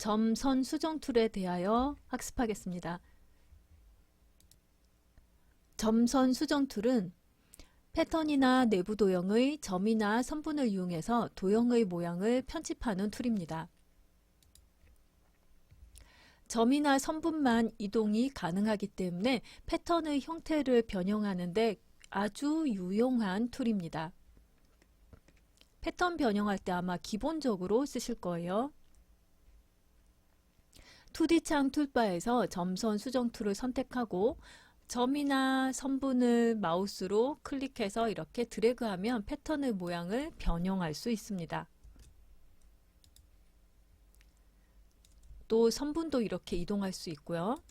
점선 수정 툴에 대하여 학습하겠습니다. 점선 수정 툴은 패턴이나 내부 도형의 점이나 선분을 이용해서 도형의 모양을 편집하는 툴입니다. 점이나 선분만 이동이 가능하기 때문에 패턴의 형태를 변형하는데 아주 유용한 툴입니다. 패턴 변형할 때 아마 기본적으로 쓰실 거예요. 2D 창 툴바에서 점선 수정 툴을 선택하고 점이나 선분을 마우스로 클릭해서 이렇게 드래그하면 패턴의 모양을 변형할 수 있습니다. 또 선분도 이렇게 이동할 수 있고요.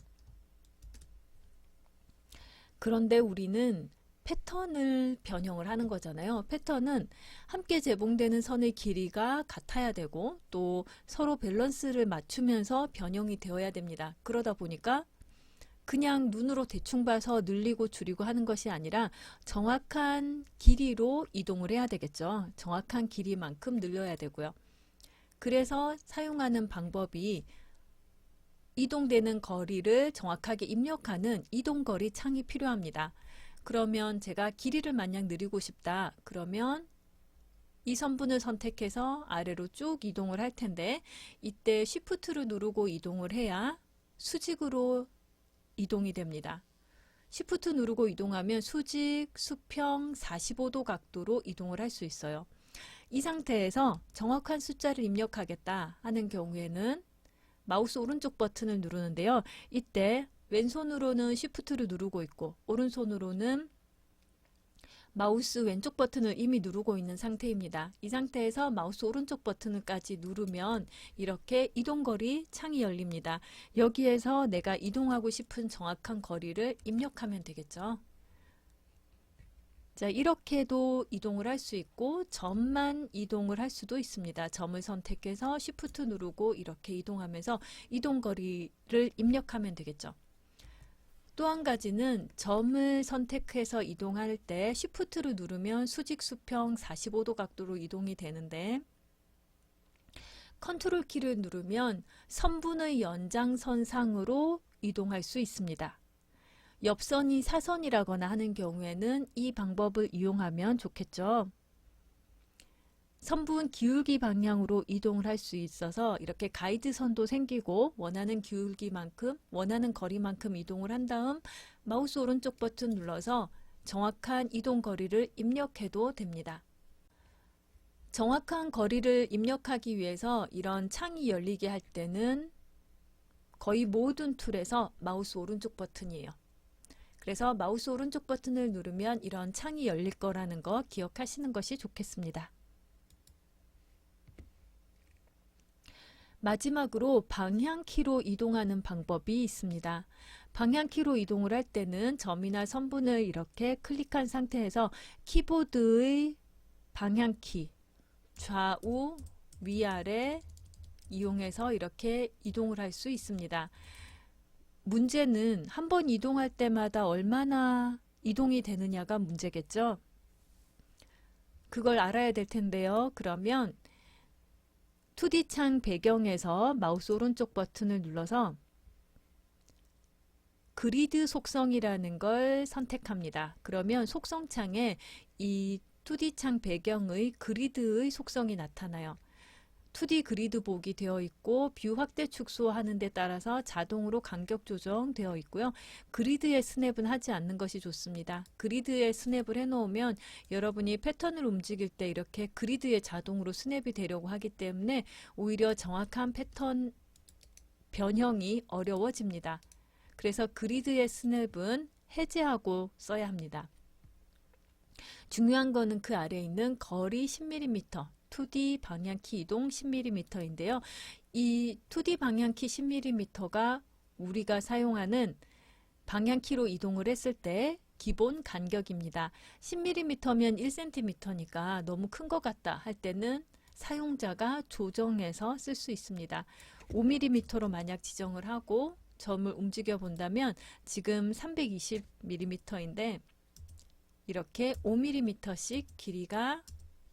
그런데 우리는 패턴을 변형을 하는 거잖아요. 패턴은 함께 제공되는 선의 길이가 같아야 되고 또 서로 밸런스를 맞추면서 변형이 되어야 됩니다. 그러다 보니까 그냥 눈으로 대충 봐서 늘리고 줄이고 하는 것이 아니라 정확한 길이로 이동을 해야 되겠죠. 정확한 길이만큼 늘려야 되고요. 그래서 사용하는 방법이 이동되는 거리를 정확하게 입력하는 이동거리 창이 필요합니다. 그러면 제가 길이를 마냥 늘리고 싶다. 그러면 이 선분을 선택해서 아래로 쭉 이동을 할 텐데 이때 Shift를 누르고 이동을 해야 수직으로 이동이 됩니다. Shift 누르고 이동하면 수직, 수평 45도 각도로 이동을 할 수 있어요. 이 상태에서 정확한 숫자를 입력하겠다 하는 경우에는 마우스 오른쪽 버튼을 누르는데요. 이때 왼손으로는 Shift를 누르고 있고 오른손으로는 마우스 왼쪽 버튼을 이미 누르고 있는 상태입니다. 이 상태에서 마우스 오른쪽 버튼을까지 누르면 이렇게 이동거리 창이 열립니다. 여기에서 내가 이동하고 싶은 정확한 거리를 입력하면 되겠죠. 자, 이렇게도 이동을 할 수 있고 점만 이동을 할 수도 있습니다. 점을 선택해서 Shift 누르고 이렇게 이동하면서 이동거리를 입력하면 되겠죠. 또 한 가지는 점을 선택해서 이동할 때 Shift를 누르면 수직 수평 45도 각도로 이동이 되는데 컨트롤 키를 누르면 선분의 연장선상으로 이동할 수 있습니다. 옆선이 사선이라거나 하는 경우에는 이 방법을 이용하면 좋겠죠. 선분 기울기 방향으로 이동을 할 수 있어서 이렇게 가이드선도 생기고 원하는 기울기만큼 원하는 거리만큼 이동을 한 다음 마우스 오른쪽 버튼 눌러서 정확한 이동 거리를 입력해도 됩니다. 정확한 거리를 입력하기 위해서 이런 창이 열리게 할 때는 거의 모든 툴에서 마우스 오른쪽 버튼이에요. 그래서 마우스 오른쪽 버튼을 누르면 이런 창이 열릴 거라는 거 기억하시는 것이 좋겠습니다. 마지막으로 방향키로 이동하는 방법이 있습니다. 방향키로 이동을 할 때는 점이나 선분을 이렇게 클릭한 상태에서 키보드의 방향키 좌우 위아래 이용해서 이렇게 이동을 할 수 있습니다. 문제는 한 번 이동할 때마다 얼마나 이동이 되느냐가 문제겠죠. 그걸 알아야 될 텐데요. 그러면 2D 창 배경에서 마우스 오른쪽 버튼을 눌러서 그리드 속성이라는 걸 선택합니다. 그러면 속성 창에 이 2D 창 배경의 그리드의 속성이 나타나요. 2D 그리드 보기 되어 있고 뷰 확대 축소하는 데 따라서 자동으로 간격 조정되어 있고요. 그리드에 스냅은 하지 않는 것이 좋습니다. 그리드에 스냅을 해놓으면 여러분이 패턴을 움직일 때 이렇게 그리드에 자동으로 스냅이 되려고 하기 때문에 오히려 정확한 패턴 변형이 어려워집니다. 그래서 그리드의 스냅은 해제하고 써야 합니다. 중요한 거는 그 아래에 있는 거리 10mm 2D 방향키 이동 10mm인데요. 이 2D 방향키 10mm가 우리가 사용하는 방향키로 이동을 했을 때 기본 간격입니다. 10mm면 1cm니까 너무 큰 것 같다 할 때는 사용자가 조정해서 쓸 수 있습니다. 5mm로 만약 지정을 하고 점을 움직여 본다면 지금 320mm인데 이렇게 5mm씩 길이가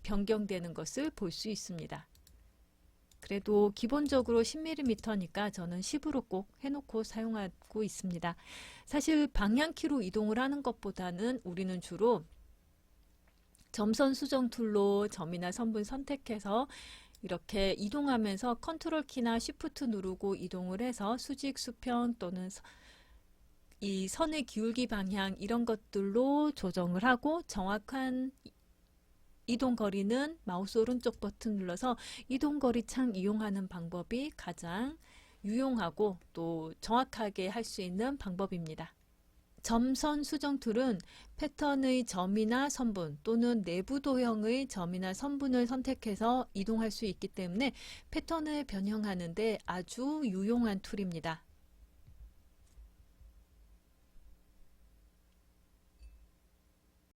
변경되는 것을 볼 수 있습니다. 그래도 기본적으로 10mm니까 저는 10으로 꼭 해놓고 사용하고 있습니다. 사실 방향키로 이동을 하는 것보다는 우리는 주로 점선 수정 툴로 점이나 선분 선택해서 이렇게 이동하면서 컨트롤 키나 쉬프트 누르고 이동을 해서 수직, 수평 또는 서- 이 선의 기울기 방향 이런 것들로 조정을 하고 정확한 이- 이동 거리는 마우스 오른쪽 버튼 눌러서 이동 거리 창 이용하는 방법이 가장 유용하고 또 정확하게 할 수 있는 방법입니다. 점선 수정 툴은 패턴의 점이나 선분 또는 내부 도형의 점이나 선분을 선택해서 이동할 수 있기 때문에 패턴을 변형하는데 아주 유용한 툴입니다.